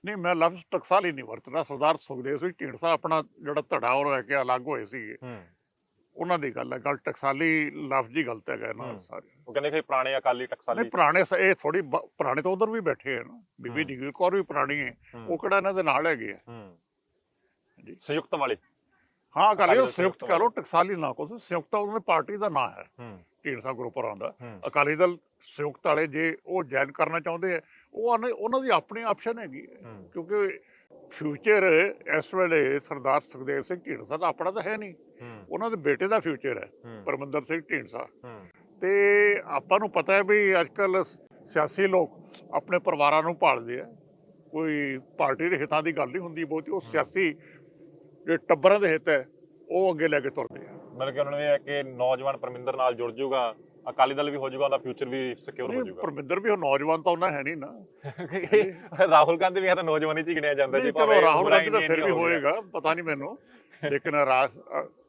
ਨਹੀਂ ਮੈਂ ਲਫ਼ਜ਼ ਟਕਸਾਲੀ ਨਹੀਂ ਵਰਤਣਾ ਸਰਦਾਰ ਸੁਖਦੇਵ ਸਿੰਘ ਢੀਂਡਸਾ ਆਪਣਾ ਜਿਹੜਾ ਧੜਾ ਉਹ ਲੈ ਕੇ ਅਲੱਗ ਹੋਏ ਸੀਗੇ। ਹੂੰ। ਉਹਨਾਂ ਦੀ ਗੱਲ ਹੈ ਗੱਲ ਟਕਸਾਲੀ ਲਫ਼ਜ਼ ਹੀ ਗਲਤ ਹੈਗਾ ਨਾ। ਸਾਰੇ ਉਹ ਕਹਿੰਦੇ ਕਿ ਪੁਰਾਣੇ ਅਕਾਲੀ ਨਹੀਂ ਟਕਸਾਲੀ ਪੁਰਾਣੇ ਸ- ਇਹ ਥੋੜੀ ਪੁਰਾਣੇ ਤਾਂ ਉਧਰ ਵੀ ਬੈਠੇ ਆ ਨਾ ਬੀਬੀ ਹੂੰ। ਜਗੀਰ ਕੌਰ ਵੀ ਪੁਰਾਣੀ ਹੈ ਉਹ ਕਿਹੜਾ ਇਹਨਾਂ ਦੇ ਨਾਲ ਹੈਗੇ ਆ। ਹੂੰ। ਜੀ। ਸੰਯੁਕਤ ਵਾਲੇ। ਹਾਂ ਦਲ ਇਹ ਸੰਯੁਕਤ ਲਓ ਟਕਸਾਲੀ ਨਾ ਕਹੋ ਸੰਯੁਕਤ ਉਹਨਾਂ ਦੀ ਪਾਰਟੀ ਦਾ ਨਾਂ ਹੈ ਢੀਂਡਸਾ ਗਰੁੱਪ ਹੂੰ। ਅਕਾਲੀ ਦਲ ਸੰਯੁਕਤ ਵਾਲੇ ਜੇ ਉਹ ਜੁਆਇਨ ਕਰਨਾ ਚਾਹੁੰਦੇ ਆ ਉਹ ਉਹਨੇ- ਦੀ ਆਪਣੀ ਆਪਸ਼ਨ ਹੈਗੀ ਕਿਉਂਕਿ ਫਿਊਚਰ ਇਸ ਵੇਲੇ ਸਰਦਾਰ ਸੁਖਦੇਵ ਸਿੰਘ ਢੀਂਡਸਾ ਦਾ ਆਪਣਾ ਤਾਂ ਹੈ ਨਹੀਂ। ਉਹਨਾਂ ਦੇ ਬੇਟੇ ਦਾ ਫਿਊਚਰ ਹੈ ਪਰਮਿੰਦਰ ਸਿੰਘ ਢੀਂਡਸਾ ਤੇ ਆਪਾਂ ਨੂੰ ਪਤਾ ਹੈ ਵੀ ਅੱਜ ਕੱਲ ਸਿਆਸੀ ਲੋਕ ਆਪਣੇ ਪਰਿਵਾਰਾਂ ਨੂੰ ਭਾਲਦੇ ਆ। ਕੋਈ ਪਾਰਟੀ ਦੇ ਹਿੱਤਾਂ ਦੀ ਗੱਲ ਨਹੀਂ ਹੁੰਦੀ ਬਹੁਤੀ ਉਹ ਸਿਆਸੀ ਜਿਹੜੇ ਟੱਬਰਾਂ ਦੇ ਹਿੱਤ ਹੈ ਉਹ ਅੱਗੇ ਲੈ ਕੇ ਤੁਰਦੇ ਆ। ਮਤਲਬ ਕਿ ਉਹਨਾਂ ਨੂੰ ਇਹ ਹੈ ਕਿ ਨੌਜਵਾਨ ਪਰਮਿੰਦਰ ਨਾਲ ਜੁੜ ਜਾਊਗਾ ਅਕਾਲੀ ਦਲ ਵੀ ਹੋ ਜਾਊਗਾ ਉਹਦਾ ਫਿਊਚਰ ਵੀ ਸਿਕਿਉਰ ਹੋ ਜਾਊਗਾ। ਪਰਮਿੰਦਰ ਵੀ ਉਹ ਨੌਜਵਾਨ ਤਾਂ ਉਹਨਾਂ ਹੈ ਨਹੀਂ ਨਾ। ਰਾਹੁਲ ਗਾਂਧੀ ਵੀ ਹੈ ਤਾਂ ਨੌਜਵਾਨੀ ਚ ਹੀ ਗਿਣਿਆ ਜਾਂਦਾ ਜੀ ਭਾਵੇਂ ਰਾਹੁਲ ਗਾਂਧੀ ਦਾ ਫਿਰ ਵੀ ਹੋ। ਹੋਏਗਾ ਪਤਾ ਨਹੀਂ ਮੈਨੂੰ। ਲੇਕਿਨ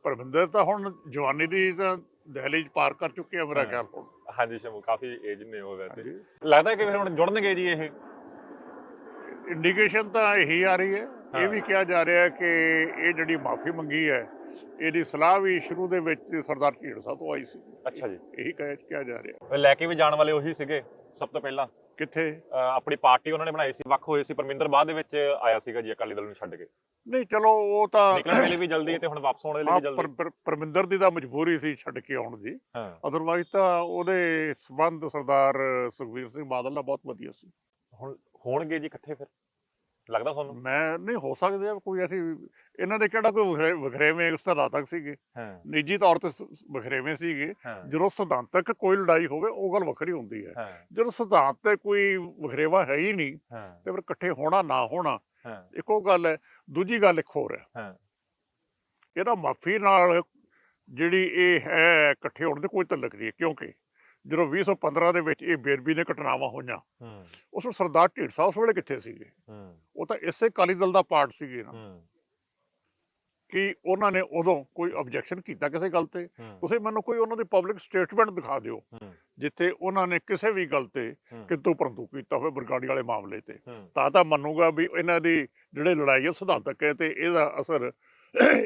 ਪਰਮਿੰਦਰ ਤਾਂ ਹੁਣ ਜਵਾਨੀ ਦੀ ਤਾਂ ਦਹਲੀਜ ਪਾਰ ਕਰ ਚੁੱਕੇ ਆ ਮੇਰਾ ਹਾਂ। ਖਿਆਲ ਹੁਣ। ਹਾਂਜੀ ਸ਼ਮੂ ਕਾਫੀ ਏਜ ਨੇ ਉਹ ਵੈਸੇ। ਲੱਗਦਾ ਕਿ ਫਿਰ ਹੁਣ ਜੁੜਨਗੇ ਜੀ ਇਹ? ਇੰਡੀਕੇਸ਼ਨ ਤਾਂ ਇਹੀ ਆ ਰਹੀ ਹੈ ਹਾਂ। ਇਹ ਵੀ ਕਿਹਾ ਜਾ ਰਿਹਾ ਹੈ ਕਿ ਇਹ ਜਿਹੜੀ ਮਾਫੀ ਮੰਗੀ ਹੈ ਇਹਦੀ ਸਲਾਹ ਵੀ ਸ਼ੁਰੂ ਦੇ ਵਿੱਚ ਸਰਦਾਰ ਢੀਂਡਸਾ ਤੋਂ ਆਈ ਸੀ। ਅੱਛਾ ਜੀ। ਇਹੀ ਕਹਿ ਕਿਹਾ ਜਾ ਰਿਹਾ। ਲੈ ਕੇ ਵੀ ਜਾਣ ਵਾਲੇ ਉਹੀ ਸੀਗੇ ਸਭ ਤੋਂ ਪਹਿਲਾਂ। ਕਿੱਥੇ? ਆਪਣੀ ਪਾਰਟੀ ਉਹਨਾਂ ਨੇ ਬਣਾਈ ਸੀ ਵੱਖ ਹੋਏ ਸੀ ਪਰਮਿੰਦਰ ਬਾਅਦ ਦੇ ਵਿੱਚ ਆਇਆ ਸੀਗਾ ਜੀ ਅਕਾਲੀ ਦਲ ਨੂੰ ਛੱਡ ਕੇ। ਨਹੀਂ ਚਲੋ ਉਹ ਤਾਂ ਨਿਕਲਣ ਵੇਲੇ ਵੀ ਜਲਦੀ ਤੇ ਹੁਣ ਵਾਪਸ ਆਉਣ ਵੇਲੇ ਵੀ ਜਲਦੀ ਪਰ- ਪਰ- ਪਰਮਿੰਦਰ ਦੀ ਤਾਂ ਮਜਬੂਰੀ ਸੀ ਛੱਡ ਕੇ ਆਉਣ ਦੀ। ਹਾਂ। ਅਦਰਵਾਈਜ਼ ਤਾਂ ਉਹਦੇ ਸਬੰਧ ਸਰਦਾਰ ਸੁਖਬੀਰ ਸਿੰਘ ਬਾਦਲ ਨਾਲ ਬਹੁਤ ਵਧੀਆ ਸੀ। ਹੁਣ ਹੋਣਗੇ ਜੀ ਇਕੱਠੇ ਫਿਰ। ਲੱਗਦਾ ਤੁਹਾਨੂੰ? ਮੈਂ ਨਹੀਂ ਹੋ ਸਕਦੇ ਆ ਕੋਈ ਐਸੀ ਇਹਨਾਂ ਦੇ ਕਿਹੜਾ ਕੋਈ ਵਖਰੇ- ਵਖਰੇਵੇਂ ਸਿਧਾਂਤਕ ਸੀਗੇ। ਹਾਂ। ਨਿੱਜੀ ਤੌਰ ਤੇ ਵਖਰੇਵੇਂ ਸੀਗੇ। ਹਾਂ। ਜਦੋਂ ਸਿਧਾਂਤਕ ਕੋਈ ਲੜਾਈ ਹੋਵੇ ਉਹ ਗੱਲ ਵੱਖਰੀ ਹੁੰਦੀ ਹੈ। ਹਾਂ। ਜਦੋਂ ਸਿਧਾਂਤ ਤੇ ਕੋਈ ਵਖਰੇਵਾ ਹੈ ਹੀ ਨਹੀਂ ਹਾਂ। ਤੇ ਫਿਰ ਇਕੱਠੇ ਹੋਣਾ ਨਾ ਹੋਣਾ ਹਾਂ। ਇੱਕੋ ਗੱਲ ਹੈ ਦੂਜੀ ਗੱਲ ਇੱਕ ਹੋਰ ਹੈ। ਹਾਂ। ਇਹਦਾ ਮਾਫੀ ਨਾਲ ਜਿਹੜੀ ਇਹ ਹੈ ਇਕੱਠੇ ਹੋਣ ਦੀ ਕੋਈ ਤਲਕ ਨਹੀਂ ਹੈ ਕਿਉਂਕਿ ਜਦੋਂ 2015 ਦੇ ਵਿੱਚ ਇਹ ਬੇਰਬੀ ਨੇ ਘਟਨਾਵਾਂ ਹੋਈਆਂ ਹੂੰ। ਉਸ ਨੂੰ ਸਰਦਾਰ ਢੀਂਡਸਾ ਉਸ ਵੇਲੇ ਕਿੱਥੇ ਸੀਗੇ? ਹੂੰ। ਉਹ ਤਾਂ ਇਸੇ ਅਕਾਲੀ ਦਲ ਦਾ ਪਾਰਟ ਸੀਗੇ ਨਾ। ਹੂੰ। ਕਿ ਉਹਨਾਂ ਨੇ ਉਦੋਂ ਕੋਈ ਆਬਜੈਕਸ਼ਨ ਕੀਤਾ ਕਿਸੇ ਗੱਲ ਤੇ? ਤੁਸੀਂ ਮੈਨੂੰ ਕੋਈ ਉਹਨਾਂ ਦੀ ਪਬਲਿਕ ਸਟੇਟਮੈਂਟ ਦਿਖਾ ਦਿਓ ਜਿੱਥੇ ਉਹਨਾਂ ਨੇ ਕਿਸੇ ਵੀ ਗੱਲ ਤੇ। ਕਿੰਤੂ ਪਰੰਤੂ ਕੀਤਾ ਹੋਵੇ ਬਰਗਾੜੀ ਵਾਲੇ ਮਾਮਲੇ ਤੇ। ਤਾਂ ਤਾਂ ਮੰਨੂਗਾ ਵੀ ਇਹਨਾਂ ਦੀ ਜਿਹੜੇ ਲੜਾਈ ਹੈ ਸਿਧਾਂਤਕ ਹੈ ਤੇ ਇਹਦਾ ਅਸਰ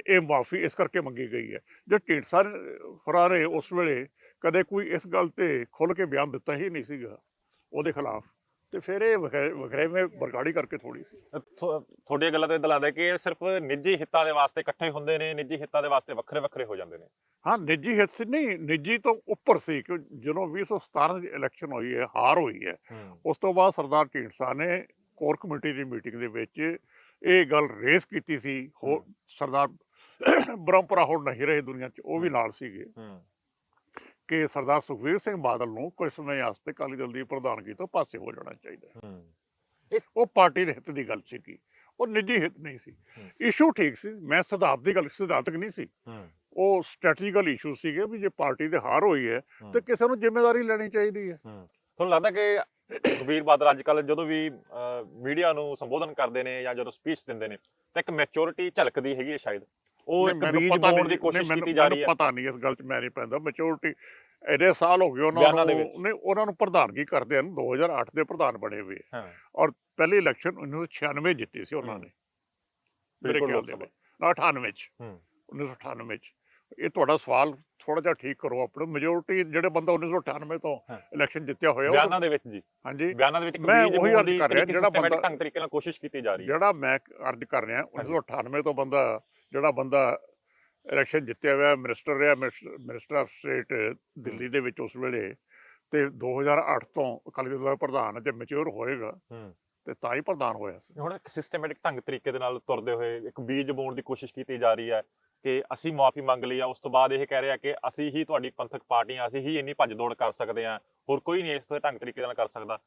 ਇਹ ਮਾਫੀ ਇਸ ਕਰਕੇ ਮੰਗੀ ਗਈ ਹੈ। ਜੇ ਢੀਂਡਸਾ ਫਰਾਰੇ ਉਸ ਵੇਲੇ ਕਦੇ ਕੋਈ ਇਸ ਗੱਲ ਤੇ ਖੁੱਲ ਕੇ ਬਿਆਨ ਦਿੱਤਾ ਹੀ ਨਹੀਂ ਸੀਗਾ ਉਹਦੇ ਖਿਲਾਫ। ਤੇ ਫਿਰ ਇਹ ਵਖਰੇ- ਵਖਰੇਵੇਂ ਬਰਗਾੜੀ ਕਰਕੇ ਥੋੜੀ ਸੀ। ਤੁਹਾਡੀਆਂ ਗੱਲਾਂ ਤੋਂ ਇਦਾਂ ਲੱਗਦਾ ਕਿ ਇਹ ਸਿਰਫ ਨਿੱਜੀ ਹਿੱਤਾਂ ਦੇ ਵਾਸਤੇ ਇਕੱਠੇ ਹੁੰਦੇ ਨੇ ਨਿੱਜੀ ਹਿੱਤਾਂ ਦੇ ਵਾਸਤੇ ਵੱਖਰੇ ਵੱਖਰੇ ਹੋ ਜਾਂਦੇ ਨੇ। ਹਾਂ ਨਿੱਜੀ ਹਿੱਤ ਸੀ ਨਹੀਂ ਨਿੱਜੀ ਤੋਂ ਉੱਪਰ ਸੀ ਕਿ ਜਦੋਂ 2017 ਦੀ ਇਲੈਕਸ਼ਨ ਹੋਈ ਹੈ ਹਾਰ ਹੋਈ ਹੈ ਉਸ ਤੋਂ ਬਾਅਦ ਸਰਦਾਰ ਢੀਂਡਸਾ ਨੇ ਕੋਰ ਕਮੇਟੀ ਦੀ ਮੀਟਿੰਗ ਦੇ ਵਿੱਚ ਇਹ ਗੱਲ ਰੇਸ ਕੀਤੀ ਸੀ ਸਰਦਾਰ ਬ੍ਰਹਮਪੁਰਾ ਹੁਣ ਨਹੀਂ ਰਹੇ ਦੁਨੀਆ 'ਚ ਉਹ ਵੀ ਨਾਲ ਸੀਗੇ। ਕਿ ਸਰਦਾਰ ਸੁਖਵੀਰ ਸਿੰਘ ਬਾਦਲ ਨੂੰ ਕੁਝ ਸਮੇਂ ਵਾਸਤੇ ਅਕਾਲੀ ਦਲ ਦੀ ਪ੍ਰਧਾਨਗੀ ਤੋਂ ਪਾਸੇ ਹੋ ਜਾਣਾ ਚਾਹੀਦਾ। ਹੈ। ਹੂੰ ਉਹ ਪਾਰਟੀ ਦੇ ਹਿੱਤ ਦੀ ਗੱਲ ਸੀਗੀ। ਉਹ ਨਿੱਜੀ ਹਿੱਤ ਨਹੀਂ ਸੀ। ਇਸ਼ੂ ਠੀਕ ਸੀ। ਮੈਂ ਸਿਧਾਂਤ ਦੀ ਗੱਲ ਸਿਧਾਂਤਕ ਨਹੀਂ ਸੀ। ਹੂੰ। ਉਹ ਸਟ੍ਰੈਟਜੀਕਲ ਇਸ਼ੂ ਸੀਗੇ ਵੀ ਜੇ ਪਾਰਟੀ ਦੇ ਹਾਰ ਹੋਈ ਹੈ। ਤੇ ਕਿਸੇ ਨੂੰ ਜ਼ਿੰਮੇਵਾਰੀ ਲੈਣੀ ਚਾਹੀਦੀ ਹੈ। ਹੂੰ। ਤੁਹਾਨੂੰ ਲੱਗਦਾ ਕਿ ਸੁਖਬੀਰ ਬਾਦਲ ਅੱਜ ਕੱਲ ਜਦੋਂ ਵੀ ਮੀਡੀਆ ਨੂੰ ਸੰਬੋਧਨ ਕਰਦੇ ਨੇ ਜਾਂ ਜਦੋਂ ਸਪੀਚ ਦਿੰਦੇ ਨੇ ਤਾਂ ਇੱਕ ਮੈਚੁਰਿਟੀ ਝਲਕਦੀ ਹੈਗੀ ਹੈ ਸ਼ਾਇਦ। ਉਹ ਇੱਕ ਬੀਜ ਬੋਣ ਦੀ ਕੋਸ਼ਿਸ਼ ਕੀਤੀ ਜਾ ਰਹੀ ਮੈਨੂੰ ਹੈ। ਪਤਾ ਨਹੀਂ ਇਸ ਗੱਲ 'ਚ ਮੈਂ ਨਹੀਂ ਪੈਂਦਾ। ਮੈਚੁਰਿਟੀ ਇਹਦੇ ਸਾਲ ਹੋ ਗਏ ਉਹਨਾਂ ਨੂੰ। ਨਹੀਂ ਉਹਨਾਂ ਨੂੰ ਪ੍ਰਧਾਨਗੀ ਕਰਦੇ ਹਨ। 2008 ਦੇ ਪ੍ਰਧਾਨ ਬਣੇ ਹੋਏ ਹਾਂ। ਔਰ ਪਹਿਲੀ ਇਲੈਕਸ਼ਨ 1996 ਜਿੱਤੀ ਸੀ ਉਹਨਾਂ। ਨੇ। ਮੇਰੇ ਖਿਆਲ ਦੇ ਵਿੱਚ। ਨਾ 98 ਚ। ਹੂੰ। 1998 ਚ। ਇਹ ਤੁਹਾਡਾ ਸਵਾਲ ਥੋੜਾ ਜਿਹਾ ਠੀਕ ਕਰੋ ਆਪਣਾ। ਮੈਜੋਰਟੀ ਜਿਹੜੇ ਬੰਦਾ 1998 ਤੋਂ। ਇਲੈਕਸ਼ਨ ਜਿੱਤਿਆ ਹੋਇਆ ਉਹ- ਬਿਆਨਾਂ ਦੇ ਵਿੱਚ ਜੀ। ਹਾਂਜੀ। ਬਿਆਨਾਂ ਦੇ ਵਿੱਚ ਮੈਂ ਉਹੀ ਅਰਜ਼ ਕਰ ਰਿਹਾ, ਜਿਹੜਾ ਬੰਦਾ- ਢੰਗ ਤਰੀਕੇ ਨਾਲ ਕੋਸ਼ਿਸ਼ ਕੀਤੀ ਜਾ ਰਹੀ ਹੈ। ਜਿਹੜਾ ਮੈਂ ਅਰਜ਼ ਕਰ ਰਿਹਾ 1998 ਤੋਂ ਬੰਦਾ ਜਿਹੜਾ ਬੰਦਾ ਇਲੈਕਸ਼ਨ ਜਿੱਤਿਆ ਹੋਇਆ ਮਿਨਿਸਟਰ ਰਿਹਾ ਮਿਨਿਸਟਰ ਆਫ ਸਟੇਟ ਦਿੱਲੀ ਦੇ ਵਿੱਚ ਉਸ ਵੇਲੇ ਤੇ 2008 ਤੋਂ ਅਕਾਲੀ ਦਲ ਦਾ ਪ੍ਰਧਾਨ ਜੇ ਮੈਚੁਰ ਹੋਏਗਾ ਤੇ ਤਾਂ ਹੀ ਪ੍ਰਧਾਨ ਹੋਇਆ ਸੀ। ਹੁਣ ਇੱਕ ਸਿਸਟਮੈਟਿਕ ਢੰਗ ਤਰੀਕੇ ਦੇ ਨਾਲ ਤੁਰਦੇ ਹੋਏ ਇੱਕ ਬੀਜ ਬੋਣ ਦੀ ਕੋਸ਼ਿਸ਼ ਕੀਤੀ ਜਾ ਰਹੀ ਹੈ ਕਿ ਅਸੀਂ ਮਾਫੀ ਮੰਗ ਲਈ ਆ ਉਸ ਤੋਂ ਬਾਅਦ ਇਹ ਕਹਿ ਰਿਹਾ ਕਿ ਅਸੀਂ ਹੀ ਤੁਹਾਡੀ ਪੰਥਕ ਪਾਰਟੀਆਂ ਅਸੀਂ ਹੀ ਇੰਨੀ ਭੱਜ ਦੌੜ ਕਰ ਸਕਦੇ ਹਾਂ ਹੋਰ ਕੋਈ ਨਹੀਂ ਇਸ ਢੰਗ ਤਰੀਕੇ ਨਾਲ ਕਰ ਸਕਦਾ।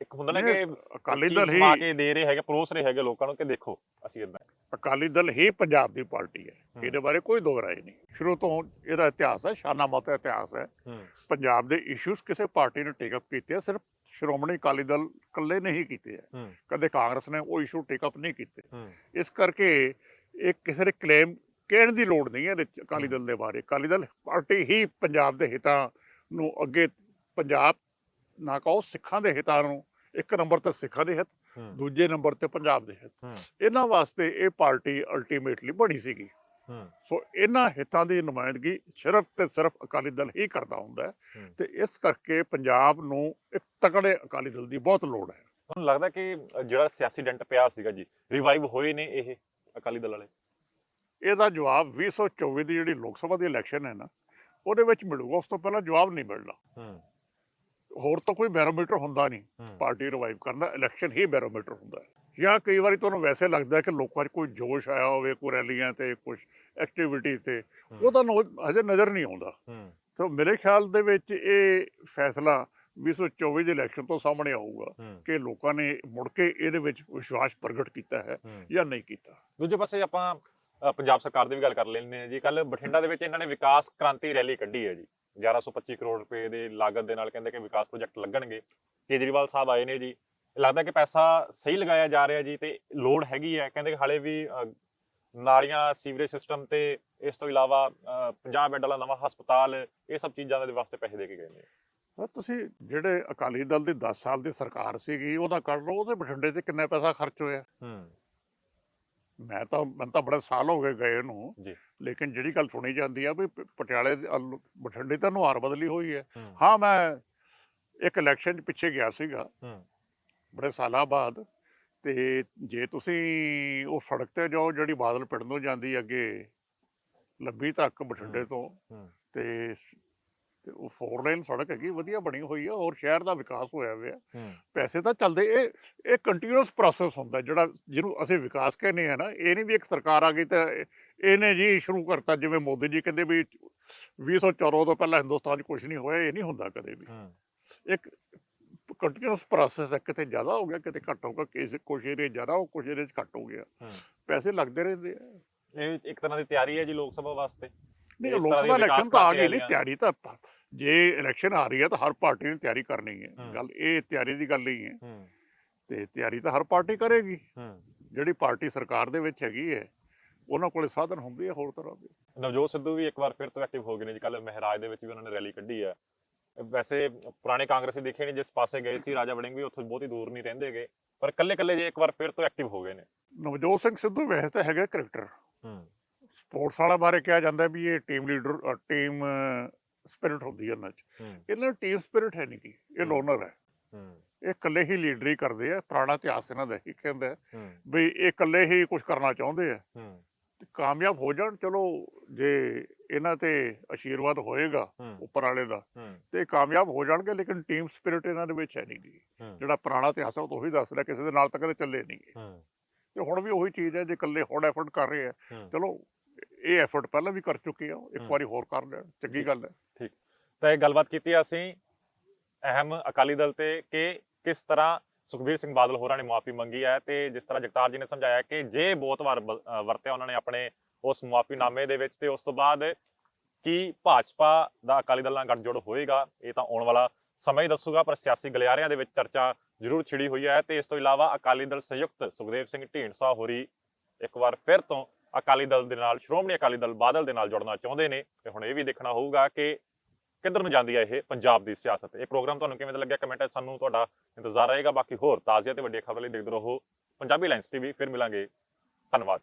ਇੱਕ ਹੁੰਦਾ ਨਾ ਕਿ ਅਕਾਲੀ ਦਲ ਹੀ ਸਮਾ ਕੇ ਦੇ ਰਹੇ ਹੈਗੇ ਪਰੋਸ ਰਹੇ ਹੈਗੇ ਲੋਕਾਂ ਨੂੰ ਕਿ ਦੇਖੋ ਅਸੀਂ ਇਦਾਂ ਅਕਾਲੀ ਦਲ ਹੀ ਪੰਜਾਬ ਦੀ ਪਾਰਟੀ ਹੈ। ਇਹਦੇ ਬਾਰੇ ਕੋਈ ਦੋ ਰਾਏ ਨਹੀਂ। ਸ਼ੁਰੂ ਤੋਂ ਇਹਦਾ ਇਤਿਹਾਸ ਹੈ ਸ਼ਾਨਾ ਮਤ ਇਤਿਹਾਸ ਹੈ। ਪੰਜਾਬ ਦੇ ਇਸ਼ੂਸ ਕਿਸੇ ਪਾਰਟੀ ਨੇ ਟੇਕ ਅਪ ਕੀਤੇ ਸਿਰਫ ਸ਼੍ਰੋਮਣੀ ਅਕਾਲੀ ਦਲ ਇਕੱਲੇ ਨਹੀਂ ਕੀਤੇ ਹੂੰ। ਕਦੇ ਕਾਂਗਰਸ ਨੇ ਉਹ ਇਸ਼ੂ ਟੇਕ ਅਪ ਨਹੀਂ ਕੀਤੇ। ਇਸ ਕਰਕੇ ਇਹ ਕਿਸੇ ਦੇ ਕਲੇਮ ਕਹਿਣ ਦੀ ਲੋੜ ਨਹੀਂ ਹੈ ਅਕਾਲੀ ਦਲ ਦੇ ਬਾਰੇ। ਅਕਾਲੀ ਦਲ ਪਾਰਟੀ ਹੀ ਪੰਜਾਬ ਦੇ ਹਿੱਤਾਂ ਨੂੰ ਅੱਗੇ ਪੰਜਾਬ ਨਾ ਕਹੋ ਸਿੱਖਾਂ ਦੇ ਹਿੱਤਾਂ ਨੂੰ ਇੱਕ ਨੰਬਰ ਤੇ ਸਿੱਖਾਂ ਦੇ ਹਿੱਤ ਦੂਜੇ ਨੰਬਰ ਤੇ ਪੰਜਾਬ ਦੇ ਹਿੱਤ। ਇਹਨਾਂ ਵਾਸਤੇ ਇਹ ਪਾਰਟੀ ਅਲਟੀਮੇਟਲੀ ਬਣੀ ਸੀਗੀ। ਸੋ ਇਹਨਾਂ ਹਿੱਤਾਂ ਦੀ ਨੁਮਾਇੰਦਗੀ ਸਿਰਫ ਤੇ ਸਿਰਫ ਅਕਾਲੀ ਦਲ ਹੀ ਕਰਦਾ ਹੁੰਦਾ। ਤੇ ਇਸ ਕਰਕੇ ਪੰਜਾਬ ਨੂੰ ਇੱਕ ਤਕੜੇ ਅਕਾਲੀ ਦਲ ਦੀ ਬਹੁਤ ਲੋੜ ਹੈ। ਤੁਹਾਨੂੰ ਲੱਗਦਾ ਕਿ ਜਿਹੜਾ ਸਿਆਸੀ ਡੰਟ ਪਿਆ ਸੀਗਾ ਜੀ ਰਿਵਾਈਵ ਹੋਏ ਨੇ ਇਹ ਅਕਾਲੀ ਦਲ ਵਾਲੇ? ਇਹਦਾ ਜਵਾਬ 2024 ਦੀ ਜਿਹੜੀ ਲੋਕ ਸਭਾ ਦੀ ਇਲੈਕਸ਼ਨ ਹੈ ਨਾ ਉਹਦੇ ਵਿੱਚ ਮਿਲੂਗਾ ਉਸ ਤੋਂ ਪਹਿਲਾਂ ਜਵਾਬ ਨਹੀਂ ਮਿਲਣਾ। ਹੂੰ। ਹੋਰ ਤਾਂ ਕੋਈ ਬੈਰੋਮੀਟਰ ਹੁੰਦਾ ਨਹੀਂ। ਪਾਰਟੀ ਰਿਵਾਈਵ ਕਰਨ ਦਾ ਇਲੈਕਸ਼ਨ ਹੀ ਬੈਰੋਮੀਟਰ ਹੁੰਦਾ ਹੈ। ਜਾਂ ਕਈ ਵਾਰੀ ਤੁਹਾਨੂੰ ਵੈਸੇ ਲੱਗਦਾ ਕਿ ਲੋਕਾਂ 'ਚ ਕੋਈ ਜੋਸ਼ ਆਇਆ ਹੋਵੇ ਕੋਈ ਰੈਲੀਆਂ ਤੇ ਕੁਝ ਐਕਟੀਵਿਟੀ ਤੇ ਉਹ ਤੁਹਾਨੂੰ ਹਜੇ ਨਜ਼ਰ ਨਹੀਂ ਆਉਂਦਾ। ਤਾਂ ਮੇਰੇ ਖਿਆਲ ਦੇ ਵਿੱਚ ਇਹ ਫੈਸਲਾ 2024 ਦੇ ਇਲੈਕਸ਼ਨ ਤੋਂ ਸਾਹਮਣੇ ਆਊਗਾ ਕਿ ਲੋਕਾਂ ਨੇ ਮੁੜ ਕੇ ਇਹਦੇ ਵਿੱਚ ਵਿਸ਼ਵਾਸ ਪ੍ਰਗਟ ਕੀਤਾ ਹੈ ਜਾਂ ਨਹੀਂ ਕੀਤਾ। ਦੂਜੇ ਪਾਸੇ ਆਪਾਂ ਪੰਜਾਬ ਸਰਕਾਰ ਦੀ ਵੀ ਗੱਲ ਕਰ ਲੈਂਦੇ ਹਾਂ ਜੀ। ਕੱਲ ਬਠਿੰਡਾ ਦੇ ਵਿੱਚ ਇਹਨਾਂ ਨੇ ਵਿਕਾਸ ਕ੍ਰਾਂਤੀ ਰੈਲੀ ਕੱਢੀ ਹੈ ਜੀ। 1125 ਕਰੋੜ ਰੁਪਏ ਦੇ ਲਾਗਤ ਦੇ ਨਾਲ ਕਹਿੰਦੇ ਕਿ ਵਿਕਾਸ ਪ੍ਰੋਜੈਕਟ ਲੱਗਣਗੇ। ਕੇਜਰੀਵਾਲ ਸਾਹਿਬ ਆਏ ਨੇ ਜੀ। ਲੱਗਦਾ ਕਿ ਪੈਸਾ ਸਹੀ ਲਗਾਇਆ ਜਾ ਰਿਹਾ ਜੀ ਤੇ ਲੋੜ ਹੈਗੀ ਹੈ। ਕਹਿੰਦੇ ਕਿ ਹਾਲੇ ਵੀ ਨਾਲੀਆਂ ਸੀਵਰੇਜ ਸਿਸਟਮ ਤੇ ਇਸ ਤੋਂ ਇਲਾਵਾ ਅ, 50 ਬੈੱਡ ਵਾਲਾ ਨਵਾਂ ਹਸਪਤਾਲ ਇਹ ਸਭ ਚੀਜ਼ਾਂ ਦੇ ਵਾਸਤੇ ਪੈਸੇ ਦੇ ਕੇ ਗਏ ਨੇ। ਤੁਸੀਂ ਜਿਹੜੇ ਅਕਾਲੀ ਦਲ ਦੀ 10 ਸਾਲ ਦੀ ਸਰਕਾਰ ਸੀਗੀ ਉਹਦਾ ਕਰ ਲਓ ਉਹਦੇ ਬਠਿੰਡੇ ਤੇ ਕਿੰਨਾ ਪੈਸਾ ਖਰਚ ਹੋਇਆ? ਹੂੰ। ਮੈਂ ਤਾਂ ਮੈਨੂੰ ਤਾਂ ਬੜੇ ਸਾਲ ਹੋ ਗਏ ਗਏ ਨੂੰ। ਜੀ। ਲੇਕਿਨ ਜਿਹੜੀ ਗੱਲ ਸੁਣੀ ਜਾਂਦੀ ਆ ਵੀ ਪ- ਪਟਿਆਲੇ ਦੇ ਵੱਲ- ਬਠਿੰਡੇ ਤਾਂ ਨੁਹਾਰ ਬਦਲੀ ਹੋਈ ਹੈ। ਹੂੰ। ਹਾਂ ਮੈਂ ਇੱਕ ਇਲੈਕਸ਼ਨ 'ਚ ਪਿੱਛੇ ਗਿਆ ਸੀਗਾ। ਹੂੰ। ਬੜੇ ਸਾਲਾਂ ਬਾਅਦ। ਤੇ ਜੇ ਤੁਸੀਂ ਉਹ ਸੜਕ ਤੇ ਜਾਓ ਜਿਹੜੀ ਬਾਦਲ ਪਿੰਡ ਨੂੰ ਜਾਂਦੀ ਅੱਗੇ ਲੰਬੀ ਤੱਕ ਬਠਿੰਡੇ। ਤੋਂ ਹੂੰ। ਤੇ ਸ- ਤੇ ਉਹ ਫੋਰ ਲੇਨ ਸੜਕ ਹੈਗੀ ਵਧੀਆ ਬਣੀ ਹੋਈ ਆ ਔਰ ਸ਼ਹਿਰ ਦਾ ਵਿਕਾਸ ਹੋਇਆ ਹੋਇਆ। ਹੂੰ। ਪੈਸੇ ਤਾਂ ਚੱਲਦੇ ਇਹ ਇਹ ਕੰਟੀਨਿਊਸ ਪ੍ਰੋਸੈਸ ਹੁੰਦਾ ਜਿਹੜਾ ਜਿਹਨੂੰ ਅਸੀਂ ਵਿਕਾਸ ਕਹਿੰਦੇ ਆ ਨਾ ਇਹ ਨਹੀਂ ਵੀ ਇੱਕ ਸਰਕਾਰ ਆ ਗਈ ਤਾਂ ਇਹ- ਇਹਨੇ ਜੀ ਸ਼ੁਰੂ ਕਰਤਾ ਜਿਵੇਂ ਮੋਦੀ ਜੀ ਕਹਿੰਦੇ ਵੀ 2014 ਤੋਂ ਪਹਿਲਾਂ ਹਿੰਦੁਸਤਾਨ 'ਚ ਕੁਝ ਨਹੀਂ ਹੋਇਆ ਇਹ ਨਹੀਂ ਹੁੰਦਾ ਕਦੇ ਵੀ। ਹੂੰ। ਇੱਕ ਕੰਟੀਨਿਊਸ ਪ੍ਰੋਸੈਸ ਹੈ ਕਿਤੇ ਜ਼ਿਆਦਾ ਹੋ ਗਿਆ ਕਿਤੇ ਘੱਟ ਹੋ ਗਿਆ ਕਿਸੇ ਕੁਛ ਏਰੀਏ ਜ਼ਿਆਦਾ ਹੋ ਕੁਛ ਏਰੀਏ 'ਚ ਘੱਟ ਹੋ ਗਿਆ। ਹੂੰ। ਪੈਸੇ ਲੱਗਦੇ ਰਹਿੰਦੇ ਆ। ਇਹ ਇੱਕ ਤਰ੍ਹਾਂ ਦੀ ਤਿਆਰੀ ਹੈ ਜੀ ਲੋਕ ਸਭਾ ਵਾਸਤੇ। ਨਹੀਂ ਇਸ ਲੋਕ ਤਰ੍ਹਾਂ ਦੀ ਸਭਾ ਵਿਕਾਸ ਇਲੈਕਸ਼ਨ ਤਾਂ ਆ ਗਈ ਨਹੀਂ। ਤਿਆਰੀ ਤਾਂ ਜੇ ਇਲੈਕਸ਼ਨ ਆ ਰਹੀ ਹੈ ਤਾਂ ਹਰ ਪਾਰਟੀ ਨੇ ਤਿਆਰੀ ਕਰਨੀ ਹੈ। ਹੂੰ। ਗੱਲ ਇਹ ਤਿਆਰੀ ਦੀ ਗੱਲ ਨਹੀਂ ਹੈ। ਹੂੰ। ਤੇ ਤਿਆਰੀ ਤਾਂ ਹਰ ਪਾਰਟੀ ਕਰੇਗੀ। ਹੂੰ। ਜਿਹੜੀ ਪਾਰਟੀ ਸਰਕਾਰ ਦੇ ਵਿੱਚ ਹੈਗੀ ਹੈ ਉਹਨਾਂ ਕੋਲੇ ਸਾਧਨ ਹੁੰਦੇ ਆ ਹੋਰ ਤਰ੍ਹਾਂ ਦੇ। ਨਵਜੋਤ ਸਿੱਧੂ ਵੀ ਇੱਕ ਵਾਰ ਫਿਰ ਤੋਂ ਐਕਟਿਵ ਹੋ ਗਏ ਨੇ ਜੀ। ਕੱਲ ਮਹਿਰਾਜ ਦੇ ਵਿੱਚ ਵੀ ਉਹਨਾਂ ਨੇ ਰੈਲੀ ਕੱਢੀ ਹੈ ਵੈਸੇ ਪੁਰਾਣੇ ਕਾਂਗਰਸੀ ਦੇਖੇ ਨੇ ਜਿਸ ਪਾਸੇ ਗਏ ਸੀ ਰਾਜਾ ਵੜਿੰਗ ਵੀ ਉੱਥੋਂ ਬਹੁਤੀ ਦੂਰ ਨਹੀਂ ਰਹਿੰਦੇਗੇ ਪਰ ਕੱਲੇ ਕੱਲੇ ਜੇ ਇੱਕ ਵਾਰ ਫਿਰ ਤੋਂ ਐਕਟਿਵ ਹੋ ਗਏ ਨੇ। ਨਵਜੋਤ ਸਿੰਘ ਸਿੱਧੂ ਵੈਸੇ ਤਾਂ ਹੈਗਾ ਕ੍ਰਿਕਟਰ। ਹੂੰ। ਸਪੋਰਟਸ ਵਾਲਾ ਬਾਰੇ ਕਿਹਾ ਜਾਂਦਾ ਵੀ ਇਹ ਟੀਮ ਲੀਡਰ ਟੀਮ ਸਪਿਰਿਟ ਹੁੰਦੀ ਹੈ ਇਹਨਾਂ 'ਚ ਹੂੰ। ਇਹਨਾਂ ਟੀਮ ਸਪਿਰਿਟ ਹੈ ਨਹੀਂ ਗੀ ਇਹ ਹੂੰ। ਲੋਨਰ ਹੈ। ਹੂੰ। ਇਹ ਇਕੱਲੇ ਹੀ ਲੀਡਰੀ ਕਰਦੇ ਆ ਪੁਰਾਣਾ ਇਤਿਹਾਸ ਇਹਨਾਂ ਦਾ ਹੀ ਕਹਿੰਦਾ ਹੈ ਹੂੰ। ਵੀ ਇਹ ਇਕੱਲੇ ਹੀ ਕੁਝ ਕਰਨਾ ਚਾਹੁੰਦੇ ਆ। ਹੂੰ। ਕਾਮਯਾਬ ਹੋ ਜਾਣ ਚਲੋ ਜੇ ਇਹਨਾਂ ਤੇ ਆਸ਼ੀਰਵਾਦ ਹੋਏਗਾ ਹੂੰ। ਉੱਪਰ ਵਾਲੇ ਦਾ ਹੂੰ। ਤੇ ਕਾਮਯਾਬ ਹੋ ਜਾਣਗੇ ਲੇਕਿਨ ਟੀਮ ਸਪਿਰਿਟ ਇਹਨਾਂ ਦੇ ਵਿੱਚ ਹੈ ਨਹੀਂ ਹੂੰ। ਜਿਹੜਾ ਪੁਰਾਣਾ ਇਤਿਹਾਸ ਹੈ ਉਹ ਤਾਂ ਉਹੀ ਦੱਸ ਰਿਹਾ ਕਿਸੇ ਦੇ ਨਾਲ ਤਾਂ ਕਦੇ ਚੱਲੇ ਨਹੀਂ ਹੂੰ। ਤੇ ਹੁਣ ਵੀ ਉਹੀ ਚੀਜ਼ ਹੈ ਜੇ ਇਕੱਲੇ ਹੁਣ ਐਫਰਟ ਕਰ ਰਹੇ ਆ ਹੂੰ। ਚਲੋ ਇਹ ਐਫਰਟ ਪਹਿਲਾਂ ਵੀ ਕਰ ਚੁੱਕੇ ਆ ਇੱਕ। ਵਾਰੀ ਹੋਰ ਕਰ ਲੈਣ ਚੰਗੀ ਗੱਲ ਹੈ। ਤਾਂ ਇਹ ਗੱਲਬਾਤ ਕੀਤੀ ਅਸੀਂ ਅਹਿਮ ਅਕਾਲੀ ਦਲ ਤੇ ਕਿ ਕਿਸ ਤਰ੍ਹਾਂ ਸੁਖਬੀਰ ਸਿੰਘ ਬਾਦਲ ਹੋਰਾਂ ਨੇ ਮਾਫੀ ਮੰਗੀ ਹੈ ਤੇ ਜਿਸ ਤਰ੍ਹਾਂ ਜਗਤਾਰ ਜੀ ਨੇ ਸਮਝਾਇਆ ਕਿ ਜੇ ਬਹੁਤ ਵਾਰ ਵਰਤਿਆ ਉਹਨਾਂ ਨੇ ਆਪਣੇ ਉਸ ਮੁਆਫੀਨਾਮੇ ਦੇ ਵਿੱਚ ਤੇ ਉਸ ਤੋਂ ਬਾਅਦ ਕੀ ਭਾਜਪਾ ਦਾ ਅਕਾਲੀ ਦਲ ਨਾਲ ਗੱਠਜੋੜ ਹੋਏਗਾ ਇਹ ਤਾਂ ਆਉਣ ਵਾਲਾ ਸਮਾਂ ਹੀ ਦੱਸੂਗਾ ਪਰ ਸਿਆਸੀ ਗਲਿਆਰਿਆਂ ਦੇ ਵਿੱਚ ਚਰਚਾ ਜ਼ਰੂਰ ਛਿੜੀ ਹੋਈ ਹੈ ਤੇ ਇਸ ਤੋਂ ਇਲਾਵਾ ਅਕਾਲੀ ਦਲ ਸੰਯੁਕਤ ਸੁਖਦੇਵ ਸਿੰਘ ਢੀਂਡਸਾ ਹੋਰੀ ਇੱਕ ਵਾਰ ਫਿਰ ਤੋਂ ਅਕਾਲੀ ਦਲ ਦੇ ਨਾਲ, ਸ਼੍ਰੋਮਣੀ ਅਕਾਲੀ ਦਲ ਬਾਦਲ ਦੇ ਨਾਲ ਜੁੜਨਾ ਚਾਹੁੰਦੇ ਨੇ ਤੇ ਹੁਣ ਇਹ ਵੀ ਦੇਖਣਾ ਹੋਊਗਾ ਕਿ ਕਿੱਧਰ ਨੂੰ ਜਾਂਦੀ ਹੈ ਇਹ ਪੰਜਾਬ ਦੀ ਸਿਆਸਤ। ਇਹ ਪ੍ਰੋਗਰਾਮ ਤੁਹਾਨੂੰ ਕਿਵੇਂ ਦਾ ਲੱਗਿਆ? ਕਮੈਂਟ ਸਾਨੂੰ ਤੁਹਾਡਾ ਇੰਤਜ਼ਾਰ ਰਹੇਗਾ। ਬਾਕੀ ਹੋਰ ਤਾਜ਼ੀਆਂ ਤੇ ਵੱਡੀਆਂ ਖਬਰਾਂ ਲਈ ਦੇਖਦੇ ਰਹੋ। ਪੰਜਾਬੀ ਲਾਈਨਸ ਟੀਵੀ ਫਿਰ ਮਿਲਾਂਗੇ। ਧੰਨਵਾਦ।